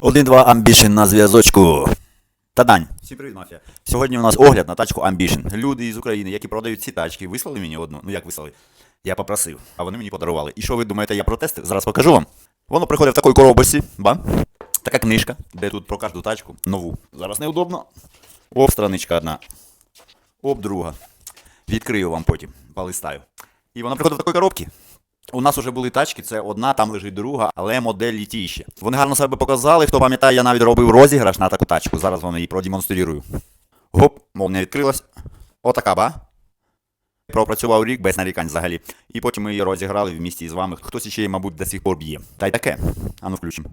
Один-два Ambition на зв'язочку. Та Дань. Всім привіт, мафія. Сьогодні у нас огляд на тачку Ambition. Люди із України, які продають ці тачки, вислали мені одну. Ну як вислали? Я попросив, а вони мені подарували. І що ви думаєте, я протестив? Зараз покажу вам. Воно приходить в такій коробочці, ба? Така книжка, де тут про кожну тачку нову. Зараз неудобно. Оп, страничка одна. Оп, друга. Відкрию вам потім, полистаю. І вона приходить в такій коробці. У нас вже були тачки, це одна, там лежить друга, але модель літіще. Вони гарно себе показали. Хто пам'ятає, я навіть робив розіграш на таку тачку. Зараз вам її продемонструю. Гоп, молния відкрилась. Отака, ба. Пропрацював рік без нарікань взагалі. І потім ми її розіграли в місті з вами. Хтось ще, мабуть, до сих пор б'є. Та й таке. Ану включимо.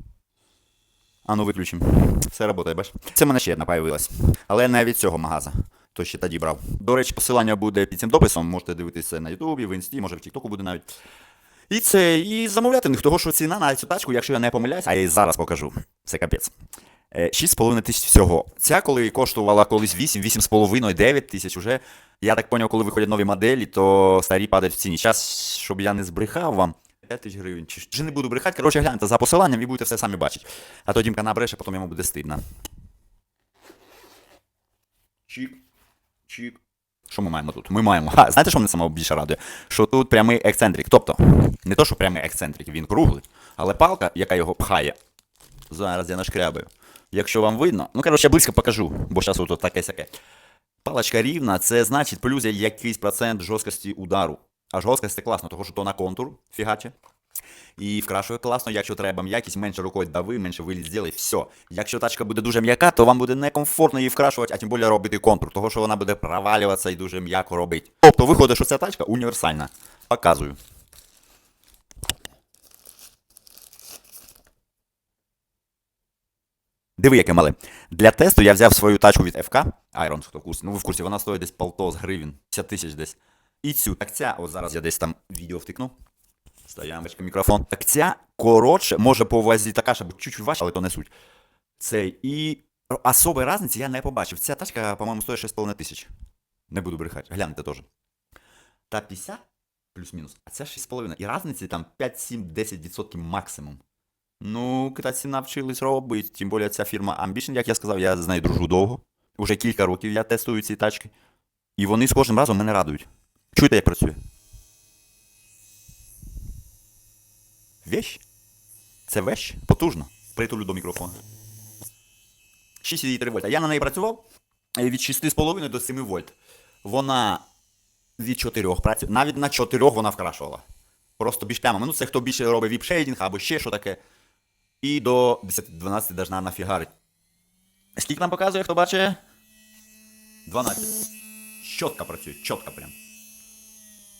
Ану виключимо. Все працює, бач. Це мене ще одна появилась. Але не від цього магаза. То ще тоді брав. До речі, посилання буде під цим дописом. Можете дивитися на Ютубі, в Інсті, може в Тіктоку буде навіть. І це, і замовляти них, того, що ціна на цю тачку, якщо я не помиляюсь, а я її зараз покажу. Це капець. Е, 6,5 тисяч всього. Ця, коли коштувала колись 8, 8,5, 9 тисяч уже. Я так поняв, коли виходять нові моделі, то старі падають в ціні. Час, щоб я не збрехав вам. 5 тисяч гривень. Чи, чи не буду брехати, коротше, гляньте за посиланням і будете все самі бачити. А то Дімка набреше, потім йому буде стидно. Чік. Чік. Що ми маємо тут? Ми маємо. Ха, знаєте, що мене саме більше радує? Що тут прямий ексцентрик. Тобто, не то, що прямий ексцентрик, він круглий, але палка, яка його пхає. Зараз я нашкрябаю. Якщо вам видно, ну коротше, я близько покажу, бо зараз тут таке сяке. Паличка рівна, це значить плюс якийсь процент жорсткості удару. А жорсткість це класно, тому що то на контур фігаче. І вкрашує класно, якщо треба м'якість, менше рукою дави, менше виліт зробай, все. Якщо тачка буде дуже м'яка, то вам буде некомфортно її вкрашувати, а тим більше робити контур, того що вона буде провалюватися і дуже м'яко робить. Тобто виходить, що ця тачка універсальна. Показую. Диви, яке мале. Для тесту я взяв свою тачку від FK, Irons, хто в курсі. Ну ви в курсі, вона стоїть десь полтос гривень, 50 тисяч десь. І цю. Так ця, от зараз я десь там відео втикну. Стоямочка, мікрофон. Так ця коротше, може по вазі така, щоб чуть-чуть важче, але то не суть. Цей. І особої різниці я не побачив. Ця тачка, по-моєму, стоїть 6,5 тисяч. Не буду брехати. Гляньте теж. Та 50 плюс-мінус, а ця 6,5. І різниці там 5, 7, 10% максимум. Ну, китайці навчились робити. Тим більше ця фірма Ambition, як я сказав, я з нею дружу довго. Уже кілька років я тестую ці тачки. І вони з кожним разом мене радують. Чуєте, як працює? Вещь? Це вещь? Потужно. Притулю до мікрофона. 6,3 вольта. Я на неї працював е, від 6,5 до 7 вольт. Вона від 4 працює. Навіть на 4 вона вкрашувала. Просто більш прямо. Ну, це хто більше робить віп-шейдинг або ще що таке. І до 10-12 должна нафігарить. Скільки нам показує, хто бачить? 12. Чітко працює, чітко прям.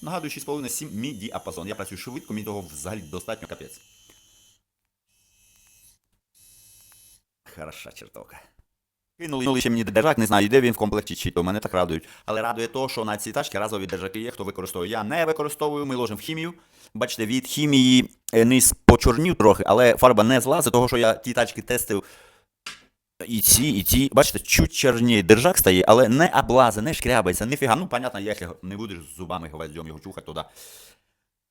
Нагадую, 6,5-7 мій діапазон. Я працюю швидко, мені того взагалі достатньо капець. Хороша чертовка. Кинули ще мені держак, не знаю, де він в комплекті чи то мене так радують. Але радує то, що на цій тачці разові держаки є, хто використовує. Я не використовую, ми ложимо в хімію. Бачите, від хімії е, низ почорнів трохи, але фарба не злазить, того що я ті тачки тестив. І ці, і ті, бачите, чуть чорніє держак стає, але не облазе, не шкрябається, ніфіга. Ну, понятно, якщо не будеш з зубами гвоздем його чухати туди.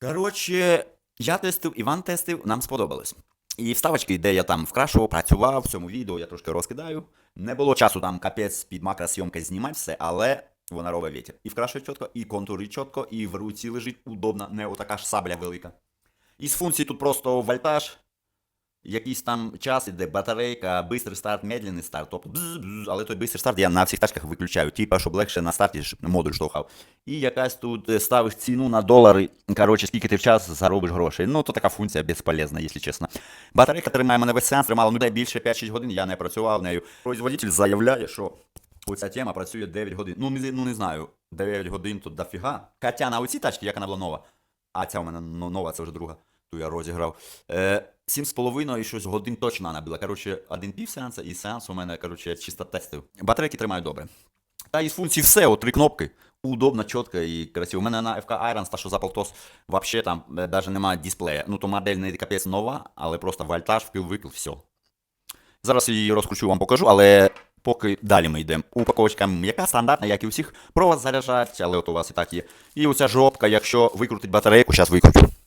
Коротше, я тестив, Іван тестив, нам сподобалось. І вставочки, де я там вкрашував, працював в цьому відео, я трошки розкидаю. Не було часу там капець під макросйомкою знімати все, але вона робить вітер. І вкрашує чітко, і контури чітко, і в руці лежить удобно, не отака ж сабля велика. Із функцій тут просто вольтаж, якийсь там час, іде батарейка, бистрий старт, медленний старт. Тобто бз-бз, але той бистрий старт я на всіх тачках виключаю, типа, щоб легше на старті щоб модуль штовхав. І якась тут е, ставиш ціну на долари, коротше, скільки ти в час заробиш грошей. Ну, то така функція безполезна, якщо чесно. Батарейка тримає мене весь сеанс, тримала ну дай більше 5-6 годин, я не працював нею. Производитель заявляє, що оця тема працює 9 годин. Ну, не, ну не знаю, 9 годин тут дофіга. Хоча на оцій тачці, як вона була нова, а ця у мене ну, нова, це вже друга, ту я розіграв. Е, 7,5 і щось годин точно вона була. Коротше, один пів сеанса і сеанс у мене, коротше, чисто тестив. Батарейки тримають добре. Та із функцій все, от три кнопки. Удобно, чітко і красиво. У мене на FK Irons, та що за полтос, вообще там навіть немає дисплея. Ну, то модель не капець нова, але просто вольтаж, впил, викил, все. Зараз її розкручу, вам покажу, але поки далі ми йдемо. Упаковочка м'яка, стандартна, як і у всіх. Провод заряджать, але от у вас і так є. І оця жопка, якщо викрутить батарейку, зараз викручу.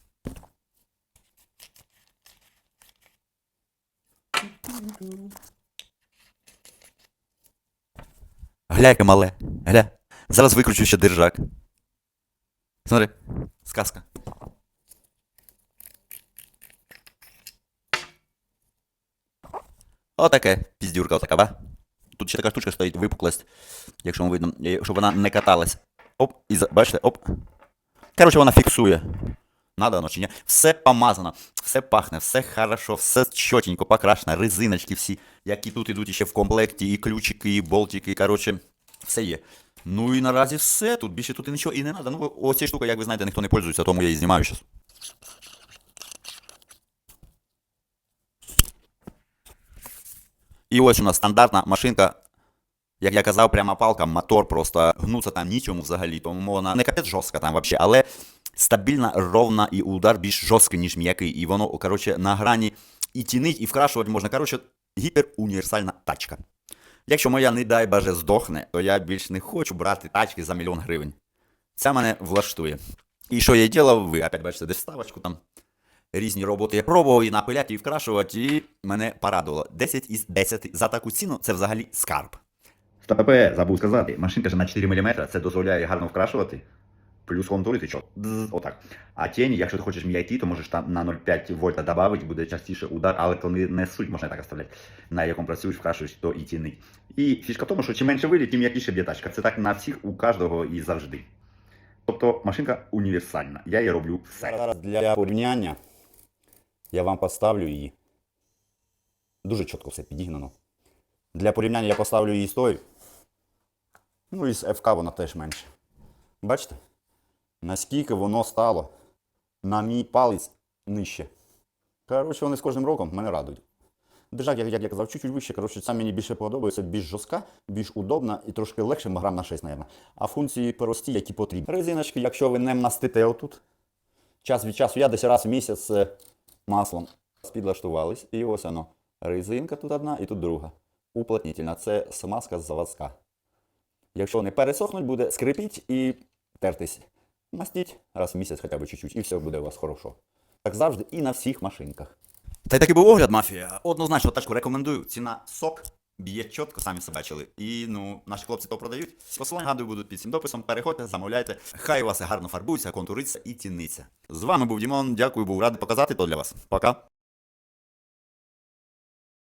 Гля, яке мале. Гля. Зараз викручу ще держак. Смотри, сказка. Отаке, піздюрка отака, ба? Тут ще така штучка стоїть, випуклость, якщо вам видно, щоб вона не каталась. Оп, і бачите, оп. Коротше, вона фіксує. Надо чи ні? Все помазано, все пахне, все хорошо, все чотенько, покрашено, резиночки всі, які тут ідуть ще в комплекті, і ключики, і болтики, коротше, все є. Ну і наразі все, тут більше тут і нічого і не треба. Ну, ось ця штука, як ви знаєте, ніхто не пользується, тому я її знімаю зараз. І ось у нас стандартна машинка. Як я казав, пряма палка, мотор просто гнуться там нічому взагалі, тому вона не капець жорстка там взагалі, але стабільна, ровна і удар більш жорсткий, ніж м'який. І воно, коротше, на грані і тінить, і вкрашувати можна. Коротше, гіперуніверсальна тачка. Якщо моя, не дай боже, здохне, то я більш не хочу брати тачки за мільйон гривень. Ця мене влаштує. І що я й ділав, ви опять бачите, десь вставочку там. Різні роботи я пробував і напиляти, і вкрашувати, і мене порадувало. 10 із 10 за таку ціну це взагалі скарб. СТП, забув сказати, машинка ж на 4 мм, це дозволяє гарно вкрашувати. Плюс контурити що? Дзз, Отак. А тіні, якщо ти хочеш м'які, то можеш там на 0,5 вольта додати, буде частіше удар, але то не, суть, можна так оставляти. На якому працюєш, вкрашуєш, то і тіни. І фішка в тому, що чим менше виліт, тим м'якіше б'є тачка. Це так на всіх, у кожного і завжди. Тобто машинка універсальна. Я її роблю все. Зараз для порівняння я вам поставлю її. Дуже чітко все підігнано. Для порівняння я поставлю її з тою. Ну і з ФК вона теж менше. Бачите? Наскільки воно стало на мій палець нижче. Коротше, вони з кожним роком мене радують. Держак, як, я казав, чуть-чуть вище. Коротше, це мені більше подобається, більш жорстка, більш удобна і трошки легше, грам на 6, мабуть. А функції прості, які потрібні. Резиночки, якщо ви не мастите отут, час від часу, я десь раз в місяць е, маслом підлаштувались, і ось воно. Резинка тут одна і тут друга. Уплотнительна. Це смазка заводська. Якщо вони пересохнуть, буде скрипіть і тертись. Мастіть раз в місяць хоча б чуть-чуть, і все буде у вас хорошо. Так завжди і на всіх машинках. Та й такий був огляд, мафія. Однозначно тачку рекомендую. Ціна сок. Б'є чітко, самі себе бачили. І ну, наші хлопці то продають. Посилання гадую будуть під цим дописом. Переходьте, замовляйте. Хай у вас гарно фарбується, контуриться і тіниться. З вами був Дімон. Дякую, був радий показати то для вас. Пока.